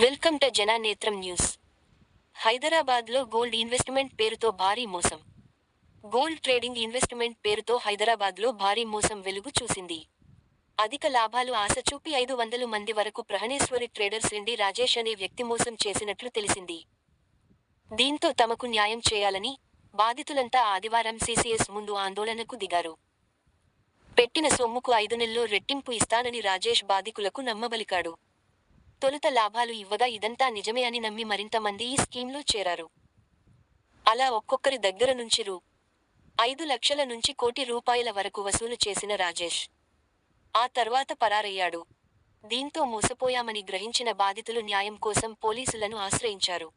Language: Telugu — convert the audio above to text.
Welcome to Jananetram news. హైదరాబాద్లో గోల్డ్ ఇన్వెస్ట్మెంట్ పేరుతో భారీ మోసం. గోల్డ్ ట్రేడింగ్ ఇన్వెస్ట్మెంట్ పేరుతో హైదరాబాద్లో భారీ మోసం వెలుగు చూసింది. అధిక లాభాలు ఆశ చూపి ఐదు వందల మంది వరకు ప్రహణేశ్వరి ట్రేడర్స్ ఎండి రాజేష్ అనే వ్యక్తి మోసం చేసినట్లు తెలిసింది. దీంతో తమకు న్యాయం చేయాలని బాధితులంతా ఆదివారం సీసీఎస్ ముందు ఆందోళనకు దిగారు. పెట్టిన సొమ్ముకు ఐదు నెలల్లో రెట్టింపు ఇస్తానని రాజేష్ బాధికులకు నమ్మబలికాడు. తొలుత లాభాలు ఇవ్వగా ఇదంతా నిజమే అని నమ్మి మరింత మంది ఈ స్కీమ్లో చేరారు. అలా ఒక్కొక్కరి దగ్గర నుంచి రూ. ఐదు లక్షల నుంచి కోటి రూపాయల వరకు వసూలు చేసిన రాజేష్ ఆ తర్వాత పరారయ్యాడు. దీంతో మోసపోయామని గ్రహించిన బాధితులు న్యాయం కోసం పోలీసులను ఆశ్రయించారు.